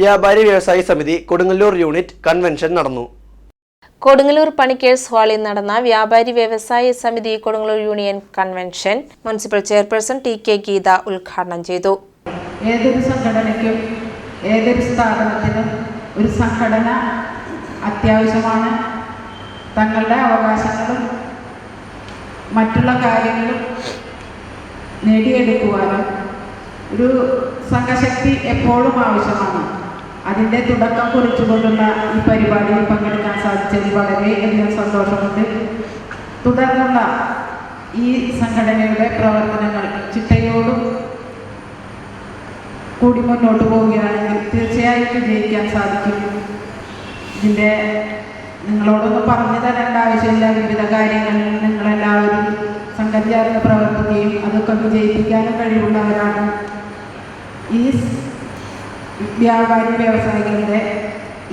വ്യാപാരി വ്യവസായി സമിതി കൊടുങ്ങല്ലൂർ യൂണിറ്റ് കൺവെൻഷൻ നടന്നു. കൊടുങ്ങല്ലൂർ പണിക്കേഴ്സ് ഹാളിൽ നടന്ന വ്യാപാരി വ്യവസായ സമിതി Kodungallur union convention municipal chairperson T K Geetha ഉദ്ഘാടനം ചെയ്തു. ഏതൊരു സംഘടനയ്ക്കും ഏതൊരു സ്ഥാപനത്തിനും ഒരു സംഘടന അത്യാവശ്യമാണ്. തങ്ങളുടെ അവകാശങ്ങളും മറ്റുള്ള കാര്യങ്ങളും നേടിയെടുക്കുവാനും ഒരു സംഘശക്തി എപ്പോഴും ആവശ്യമാണ്. അതിന്റെ തുടക്കം കുറിച്ചുകൊണ്ടുള്ള ഈ പരിപാടിയിൽ പങ്കെടുക്കാൻ സാധിച്ചതിൽ വളരെയധികം സന്തോഷമുണ്ട്. തുടർന്നുള്ള ഈ സംഘടനയുടെ പ്രവർത്തനങ്ങൾ ചിട്ടയോടും കൂടി മുന്നോട്ട് പോവുകയാണെങ്കിൽ തീർച്ചയായും വിജയിക്കാൻ സാധിക്കും. ഇതിന്റെ നിങ്ങളോടൊന്നും പറഞ്ഞു തരേണ്ട ആവശ്യമില്ല. വിവിധ കാര്യങ്ങളിൽ നിങ്ങളെല്ലാവരും സംഘം പ്രവർത്തിക്കുകയും അതൊക്കെ വിജയിപ്പിക്കാനും കഴിവുള്ളവരാണ്. ഈ വ്യാപാരി വ്യവസായികളുടെ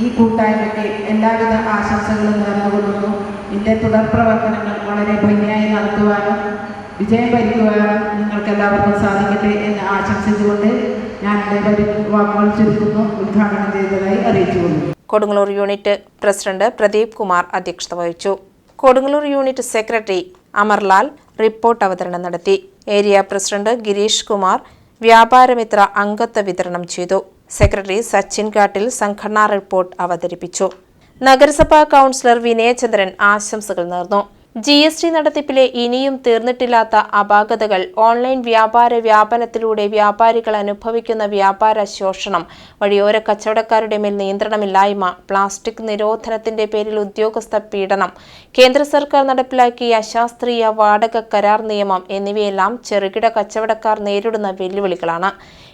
ഈ കൂട്ടായ്മയ്ക്ക് എല്ലാവിധ ആശംസകളും നേർന്നുകൊള്ളുന്നു. ഇതിന്റെ തുടർ പ്രവർത്തനങ്ങൾ വളരെ ഭംഗിയായി നടത്തുവാനും വിജയം ഭരിക്കുവാനും നിങ്ങൾക്ക് എല്ലാവർക്കും സാധിക്കട്ടെ എന്ന് ആശംസിച്ചുകൊണ്ട് ഞാൻ എന്റെ വാക്കുകൾ ചുരുക്കുന്നു ഉദ്ഘാടനം ചെയ്തതായി അറിയിച്ചു കൊടുങ്ങല്ലൂർ യൂണിറ്റ് പ്രസിഡന്റ് പ്രദീപ് കുമാർ അധ്യക്ഷത വഹിച്ചു. Kodungallur unit secretary Amarlal report അവതരണം നടത്തി. ഏരിയ പ്രസിഡന്റ് ഗിരീഷ് കുമാർ വ്യാപാരമിത്ര അംഗത്വ വിതരണം ചെയ്തു. സെക്രട്ടറി സച്ചിൻ കാട്ടിൽ സംഘടനാ റിപ്പോർട്ട് അവതരിപ്പിച്ചു. നഗരസഭാ കൗൺസിലർ വിനയചന്ദ്രൻ ആശംസകൾ നേർന്നു. ജി എസ് ടി നടത്തിപ്പിലെ ഇനിയും തീർന്നിട്ടില്ലാത്ത അപാകതകൾ ഓൺലൈൻ വ്യാപാര വ്യാപനത്തിലൂടെ വ്യാപാരികൾ അനുഭവിക്കുന്ന വ്യാപാര ശോഷണം വഴിയോര കച്ചവടക്കാരുടെ മേൽ നിയന്ത്രണമില്ലായ്മ പ്ലാസ്റ്റിക് നിരോധനത്തിന്റെ പേരിൽ ഉദ്യോഗസ്ഥ പീഡനം കേന്ദ്ര സർക്കാർ നടപ്പിലാക്കിയ അശാസ്ത്രീയ വാടക കരാർ നിയമം എന്നിവയെല്ലാം ചെറുകിട കച്ചവടക്കാർ നേരിടുന്ന വെല്ലുവിളികളാണ്.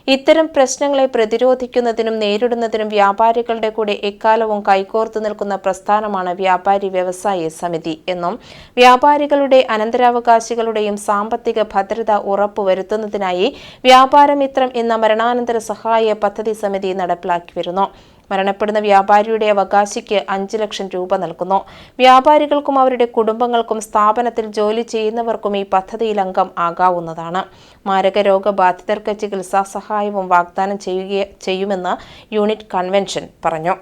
ഇത്തരം പ്രശ്നങ്ങളെ പ്രതിരോധിക്കുന്നതിനും നേരിടുന്നതിനും വ്യാപാരികളുടെ കൂടെ എക്കാലവും കൈകോർത്തു നിൽക്കുന്ന പ്രസ്ഥാനമാണ് വ്യാപാരി വ്യവസായ സമിതി എന്നും വ്യാപാരികളുടെ അനന്തരാവകാശികളുടെയും സാമ്പത്തിക ഭദ്രത ഉറപ്പുവരുത്തുന്നതിനായി വ്യാപാരമിത്രം എന്ന മരണാനന്തര സഹായ പദ്ധതി സമിതി നടപ്പിലാക്കി വരുന്നു മരണപ്പെടുന്ന വ്യാപാരിയുടെ അവകാശിക്ക് അഞ്ച് ലക്ഷം രൂപ നൽകുന്നു. വ്യാപാരികൾക്കും അവരുടെ കുടുംബങ്ങൾക്കും സ്ഥാപനത്തിൽ ജോലി ചെയ്യുന്നവർക്കും ഈ പദ്ധതിയിൽ അംഗം ആകാവുന്നതാണ്. മാരക രോഗബാധിതർക്ക് ചികിത്സാ സഹായവും വാഗ്ദാനം ചെയ്യുക ചെയ്യുമെന്ന് യൂണിറ്റ് കൺവെൻഷൻ പറഞ്ഞു.